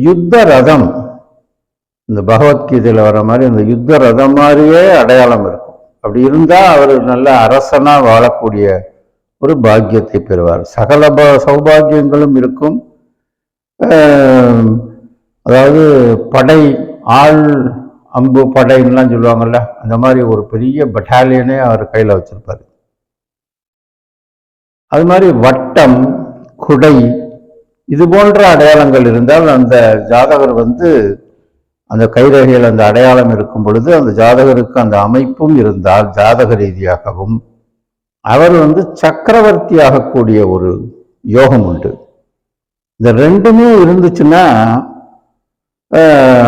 யுத்த ரதம் இந்த பகவத்கீதையில் வர மாதிரி அந்த யுத்த ரதம் மாதிரியே அடையாளம் இருக்கும். அப்படி இருந்தால் அவர் நல்ல அரசனாக வாழக்கூடிய ஒரு பாக்கியத்தை பெறுவார். சகல ப- சௌபாகியங்களும் இருக்கும். அதாவது படை ஆள் அம்பு படைன்னுலாம் சொல்லுவாங்கல்ல அந்த மாதிரி ஒரு பெரிய பட்டாலியனே அவர் கையில் வச்சிருப்பார். அது மாதிரி வட்டம் குடை இது போன்ற அடையாளங்கள் இருந்தால் அந்த ஜாதகர் வந்து அந்த கைரேகையில் அந்த அடையாளம் இருக்கும் பொழுது அந்த ஜாதகருக்கு அந்த அமைப்பும் இருந்தால் ஜாதக ரீதியாகவும் அவர் வந்து சக்கரவர்த்தி ஆகக்கூடிய ஒரு யோகம் உண்டு. இந்த ரெண்டுமே இருந்துச்சுன்னா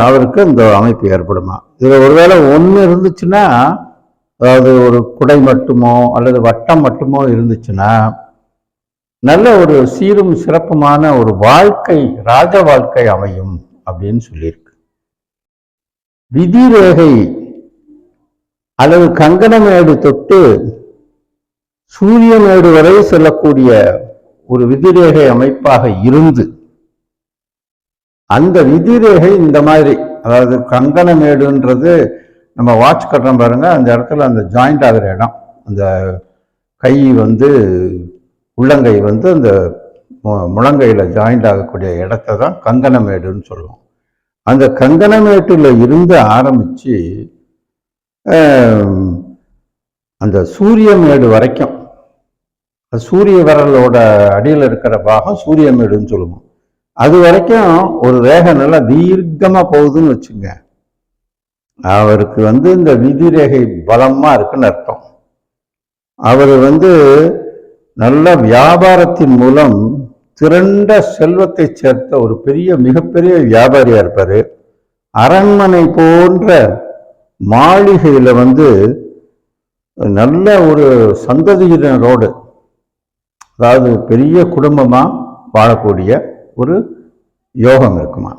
அவருக்கு இந்த அமைப்பு ஏற்படுமா? இதில் ஒருவேளை ஒன்று இருந்துச்சுன்னா அதாவது ஒரு குடை மட்டுமோ அல்லது வட்டம் மட்டுமோ இருந்துச்சுன்னா நல்ல ஒரு சீரும் சிறப்புமான ஒரு வாழ்க்கை ராஜ வாழ்க்கை அமையும் அப்படின்னு சொல்லியிருக்கு. விதிரேகை அல்லது கங்கணமேடு தொட்டு சூரியமேடு வரை செல்லக்கூடிய ஒரு விதிரேகை அமைப்பாக இருந்து அந்த விதிரேகை இந்த மாதிரி அதாவது கங்கணமேடுன்றது நம்ம வாட்ச் கட்டுறோம் பாருங்க அந்த இடத்துல அந்த ஜாயிண்ட் ஆகிற இடம் அந்த கை வந்து உள்ளங்கை வந்து அந்த மு- ஜாயிண்ட் ஆகக்கூடிய இடத்த தான் கங்கணமேடுன்னு சொல்லுவோம். அந்த கங்கணமேட்டில் இருந்து ஆரம்பித்து அந்த சூரியமேடு வரைக்கும் சூரிய விரலோட அடியில் இருக்கிற பாகம் சூரியமேடுன்னு சொல்லுவோம். அது வரைக்கும் ஒரு ரேகை நல்லா தீர்க்கமாக போகுதுன்னு வச்சுங்க. அவருக்கு வந்து இந்த விதி ரேகை பலமா இருக்குன்னு அர்த்தம். அவர் வந்து நல்ல வியாபாரத்தின் மூலம் திரண்ட செல்வத்தை சேர்த்த ஒரு பெரிய மிகப்பெரிய வியாபாரியா இருப்பாரு. அரண்மனை போன்ற மாளிகையில வந்து நல்ல ஒரு சந்ததியினரோடு அதாவது பெரிய குடும்பமாக வாழக்கூடிய ஒரு யோகம் இருக்குமா?